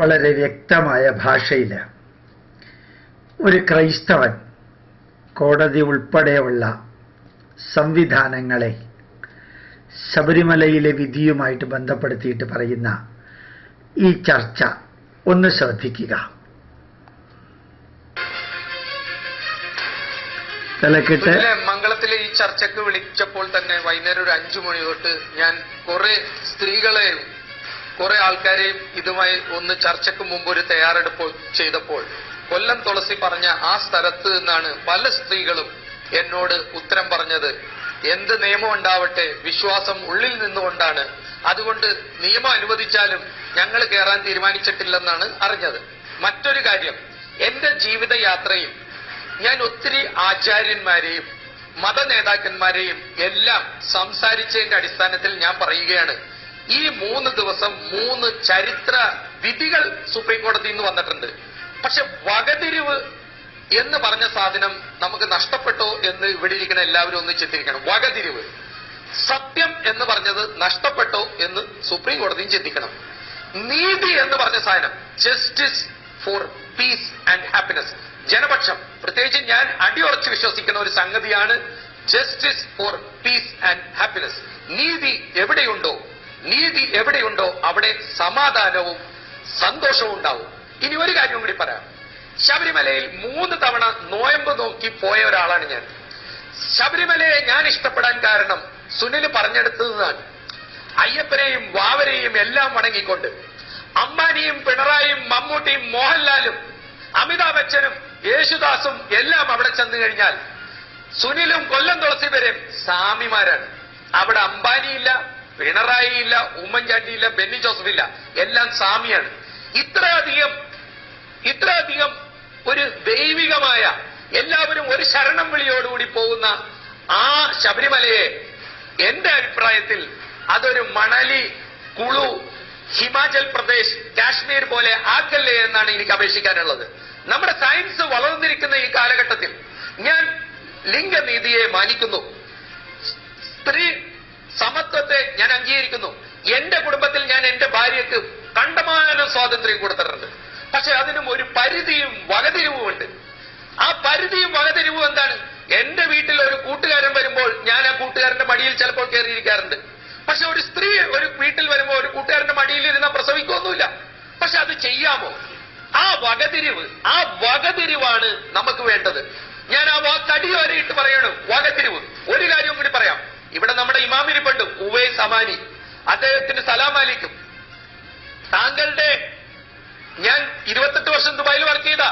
വളരെ വ്യക്തമായ ഭാഷയിൽ ഒരു ക്രൈസ്തവൻ കോടതി ഉൾപ്പെടെയുള്ള സംവിധാനങ്ങളെ ശബരിമലയിലെ വിധിയുമായിട്ട് ബന്ധപ്പെടുത്തിയിട്ട് പറയുന്ന ഈ ചർച്ച ഒന്ന് ശ്രദ്ധിക്കുക. തലക്കെട്ട് മംഗളത്തിലെ ഈ ചർച്ചക്ക് വിളിച്ചപ്പോൾ തന്നെ വൈകുന്നേരം ഒരു അഞ്ചു മണി തൊട്ട് ഞാൻ കുറെ സ്ത്രീകളെയും കുറെ ആൾക്കാരെയും ഇതുമായി ഒന്ന് ചർച്ചയ്ക്ക് മുമ്പ് ഒരു തയ്യാറെടുപ്പ് ചെയ്തപ്പോൾ കൊല്ലം തുളസി പറഞ്ഞ ആ സ്ഥലത്ത് നിന്നാണ് പല സ്ത്രീകളും എന്നോട് ഉത്തരം പറഞ്ഞത്. എന്ത് നിയമം ഉണ്ടാവട്ടെ വിശ്വാസം ഉള്ളിൽ നിന്നുകൊണ്ടാണ്. അതുകൊണ്ട് നിയമം അനുവദിച്ചാലും ഞങ്ങൾ കയറാൻ തീരുമാനിച്ചിട്ടില്ലെന്നാണ് അറിഞ്ഞത്. മറ്റൊരു കാര്യം എന്റെ ജീവിതയാത്രയിൽ ഞാൻ ഒത്തിരി ആചാര്യന്മാരെയും മത നേതാക്കന്മാരെയും എല്ലാം സംസാരിച്ചതിന്റെ അടിസ്ഥാനത്തിൽ ഞാൻ പറയുകയാണ്. ഈ മൂന്ന് ദിവസം മൂന്ന് ചരിത്ര വിധികൾ സുപ്രീം നിന്ന് വന്നിട്ടുണ്ട്. പക്ഷെ വകതിരിവ് എന്ന് പറഞ്ഞ സാധനം നമുക്ക് നഷ്ടപ്പെട്ടോ എന്ന് ഇവിടെ ഇരിക്കുന്ന എല്ലാവരും ഒന്ന് ചിന്തിക്കണം. വകതിരിവ്. സത്യം എന്ന് പറഞ്ഞത് നഷ്ടപ്പെട്ടോ എന്ന് സുപ്രീം കോടതിയും ചിന്തിക്കണം. നീതി എന്ന് പറഞ്ഞ സാധനം. Justice for peace and happiness. Janapaksham. പ്രത്യേകിച്ച് ഞാൻ അടിയുറച്ച് വിശ്വസിക്കുന്ന ഒരു സംഗതിയാണ് justice for peace and happiness. നീതി എവിടെയുണ്ടോ നീതി എവിടെയുണ്ടോ അവിടെ സമാധാനവും സന്തോഷവും ഉണ്ടാവും. ഇനി ഒരു കാര്യം കൂടി പറയാം. ശബരിമലയിൽ മൂന്ന് തവണ നോയമ്പ് നോക്കി പോയ ഒരാളാണ് ഞാൻ. ശബരിമലയെ ഞാൻ ഇഷ്ടപ്പെടാൻ കാരണം സുനിൽ പറഞ്ഞെടുത്തതാണ് അയ്യപ്പനെയും വാവരെയും എല്ലാം വണങ്ങിക്കൊണ്ട് അംബാനിയും പിണറായിയും മമ്മൂട്ടിയും മോഹൻലാലും അമിതാഭ് ബച്ചനും യേശുദാസും എല്ലാം അവിടെ ചെന്നു കഴിഞ്ഞാൽ സുനിലും കൊല്ലം തുളസി വരെയും സാമിമാരാണ് അവിടെ അംബാനിയില്ല പിണറായിയില്ല ഉമ്മൻചാണ്ടിയില്ല ബെന്നി ജോസഫ് ഇല്ല എല്ലാം സാമിയാണ് ഇത്രയധികം ഇത്രയധികം ഒരു ദൈവികമായ എല്ലാവരും ഒരു ശരണം വിളിയോടുകൂടി പോകുന്ന ആ ശബരിമലയെ എന്റെ അഭിപ്രായത്തിൽ അതൊരു മണലി കുളു ഹിമാചൽ പ്രദേശ് കാശ്മീർ പോലെ ആക്കല്ലേ എന്നാണ് എനിക്ക് അപേക്ഷിക്കാനുള്ളത്. നമ്മുടെ സയൻസ് വളർന്നിരിക്കുന്ന ഈ കാലഘട്ടത്തിൽ ഞാൻ ലിംഗനീതിയെ മാനിക്കുന്നു. സ്ത്രീ സമത്വത്തെ ഞാൻ അംഗീകരിക്കുന്നു. എന്റെ കുടുംബത്തിൽ ഞാൻ എന്റെ ഭാര്യയ്ക്ക് കണ്ടമാനം സ്വാതന്ത്ര്യം കൊടുത്തിട്ടുണ്ട്. പക്ഷെ അതിനും ഒരു പരിധിയും വകതിരിവും ഉണ്ട്. ആ പരിധിയും വകതിരിവും എന്താണ്? എന്റെ വീട്ടിൽ ഒരു കൂട്ടുകാരൻ വരുമ്പോൾ ഞാൻ ആ കൂട്ടുകാരന്റെ മടിയിൽ ചിലപ്പോൾ കയറിയിരിക്കാറുണ്ട്. പക്ഷെ ഒരു സ്ത്രീ ഒരു വീട്ടിൽ വരുമ്പോൾ ഒരു കൂട്ടുകാരന്റെ മടിയിൽ ഇരുന്ന പ്രസവിക്കൊന്നുമില്ല. പക്ഷെ അത് ചെയ്യാമോ? ആ വകതിരിവ് ആ വകതിരിവാണ് നമുക്ക് വേണ്ടത്. ഞാൻ ആ വാക്ക് അടിയോരയിട്ട് പറയണം. വകതിരിവ്. ഒരു കാര്യം കൂടി പറയാം. ഇവിടെ നമ്മുടെ ഇമാമിരിപ്പുണ്ട് ഉവേ സമാനി അദ്ദേഹത്തിന് സലാം അലിക്കും. താങ്കളുടെ ഞാൻ ഇരുപത്തെട്ട് വർഷം ദുബായിൽ വർക്ക് ചെയ്ത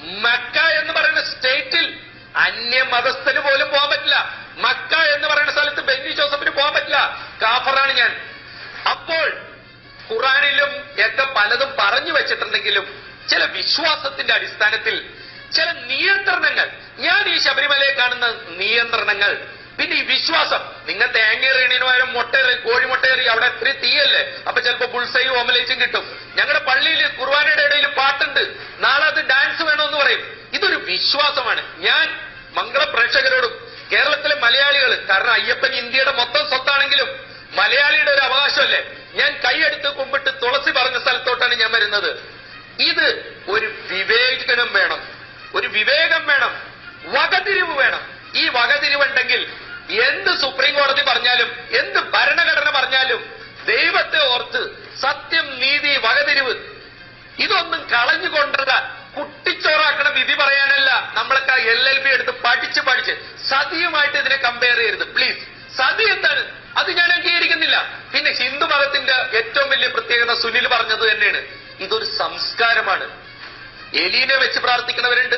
മക്ക എന്ന് പറയുന്ന സ്റ്റേറ്റിൽ അന്യ മതസ്ഥന് പോലും പോകാൻ പറ്റില്ല. മക്ക എന്ന് പറയുന്ന സ്ഥലത്ത് ബെന്നി ജോസഫിന് പോകാൻ പറ്റില്ല. കാഫറാണ് ഞാൻ. അപ്പോൾ ഖുറാനിലും ഒക്കെ പലതും പറഞ്ഞു വെച്ചിട്ടുണ്ടെങ്കിലും ചില വിശ്വാസത്തിന്റെ അടിസ്ഥാനത്തിൽ ചില നിയന്ത്രണങ്ങൾ ഞാൻ ഈ ശബരിമലയെ കാണുന്ന നിയന്ത്രണങ്ങൾ പിന്നെ ഈ വിശ്വാസം നിങ്ങൾ തേങ്ങ തേങ്ങേറിയണതിന് പകരം കോഴിമുട്ട കോഴിമുട്ടേറി അവിടെ ഇത്തിരി തീയല്ലേ? അപ്പൊ ചിലപ്പോ ബുൾസയും ഓമലേച്ചും കിട്ടും. ഞങ്ങളുടെ പള്ളിയിൽ കുർബാനയുടെ ഇടയിൽ പാട്ടുണ്ട്. നാളെ അത് ഡാൻസ് വേണമെന്ന് പറയും. ഇതൊരു വിശ്വാസമാണ്. ഞാൻ മംഗള പ്രേക്ഷകരോടും കേരളത്തിലെ മലയാളികൾ കാരണം അയ്യപ്പൻ ഇന്ത്യയുടെ മൊത്തം സ്വത്താണെങ്കിലും മലയാളിയുടെ ഒരു അവകാശമല്ലേ? ഞാൻ കൈയെടുത്ത് കുമ്പിട്ട് തുളസി പറഞ്ഞ സ്ഥലത്തോട്ടാണ് ഞാൻ വരുന്നത്. ഇത് ഒരു വിവേചനം വേണം. ഒരു വിവേകം വേണം. വകതിരിവ് വേണം. ഈ വകതിരിവുണ്ടെങ്കിൽ എന്ത് സുപ്രീം കോടതി പറഞ്ഞാലും എന്ത് ഭരണഘടന പറഞ്ഞാലും ദൈവത്തെ ഓർത്ത് സത്യം നീതി വകതിരിവ് ഇതൊന്നും കളഞ്ഞുകൊണ്ടല്ല കുട്ടിച്ചോറാക്കണ വിധി പറയാനല്ല നമ്മളൊക്കെ എൽ എൽ ബി എടുത്ത് പഠിച്ച് പഠിച്ച് സതിയുമായിട്ട് ഇതിനെ കമ്പയർ ചെയ്യരുത്. പ്ലീസ് സതി എന്താണ്? അത് ഞാൻ അംഗീകരിക്കുന്നില്ല. പിന്നെ ഹിന്ദു മതത്തിന്റെ ഏറ്റവും വലിയ പ്രത്യേകത സുനിൽ പറഞ്ഞത് തന്നെയാണ്. ഇതൊരു സംസ്കാരമാണ്. എലീനെ വെച്ച് പ്രാർത്ഥിക്കുന്നവരുണ്ട്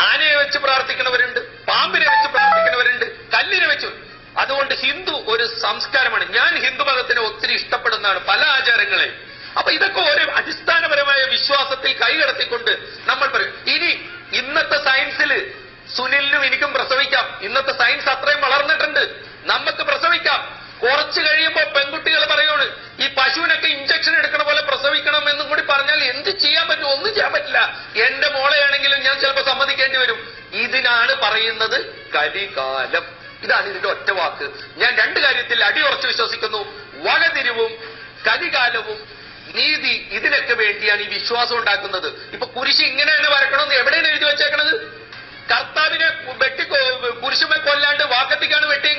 ആനയെ വെച്ച് പ്രാർത്ഥിക്കുന്നവരുണ്ട് പാമ്പിനെ വെച്ച് പ്രാർത്ഥിക്കുന്നവരുണ്ട് കല്ലിനെ വെച്ചു. അതുകൊണ്ട് ഹിന്ദു ഒരു സംസ്കാരമാണ്. ഞാൻ ഹിന്ദു മതത്തിനെ ഒത്തിരി ഇഷ്ടപ്പെടുന്നതാണ് പല ആചാരങ്ങളെ അപ്പൊ ഇതൊക്കെ ഒരു അടിസ്ഥാനപരമായ വിശ്വാസത്തിൽ കൈകടത്തിക്കൊണ്ട് നമ്മൾ പറയും ഇനി ഇന്നത്തെ സയൻസിൽ സുനിലിനും എനിക്കും പ്രസവിക്കാം. ഇന്നത്തെ സയൻസ് അത്രയും വളർന്നിട്ടുണ്ട്. നമുക്ക് പ്രസവിക്കാം. കുറച്ച് കഴിയുമ്പോ പെൺകുട്ടികൾ പറയുകയാണ് ഈ പശുവിനൊക്കെ ഇഞ്ചക്ഷൻ എടുക്കണ പോലെ പ്രസവിക്കണം എന്നും കൂടി പറഞ്ഞാൽ എന്ത് ചെയ്യാൻ പറ്റും? ഒന്നും ചെയ്യാൻ പറ്റില്ല. എന്റെ മോളെയാണെങ്കിലും ഞാൻ ചിലപ്പോൾ സമ്മതിക്കേണ്ടി വരും. ഇതിനാണ് പറയുന്നത് കലികാലം. ഇതാണ് ഇതിന്റെ ഒറ്റ വാക്ക്. ഞാൻ രണ്ട് കാര്യത്തിൽ അടിയുറച്ച് വിശ്വസിക്കുന്നു. വകതിരിവും കലികാലവും നീതി ഇതിനൊക്കെ വേണ്ടിയാണ് ഈ വിശ്വാസം ഉണ്ടാക്കുന്നത്. ഇപ്പൊ കുരിശ് ഇങ്ങനെയാണ് വരക്കണമെന്ന് എവിടെയാണ് എഴുതി വെച്ചേക്കണത്? കർത്താവിനെ വെട്ടി കുരിശുമെ കൊല്ലാണ്ട് വാക്കത്തിക്കാണ് വെട്ടിയെങ്കിൽ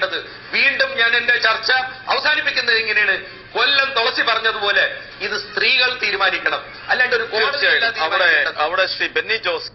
വേണ്ടത് വീണ്ടും ഞാൻ എന്റെ ചർച്ച അവസാനിപ്പിക്കുന്നത് എങ്ങനെയാണ്? കൊല്ലം തുളസി പറഞ്ഞതുപോലെ ഇത് സ്ത്രീകൾ തീരുമാനിക്കണം. അല്ലാണ്ട് ഒരു അവിടെ അവിടെ ശ്രീ ബെന്നി ജോസ്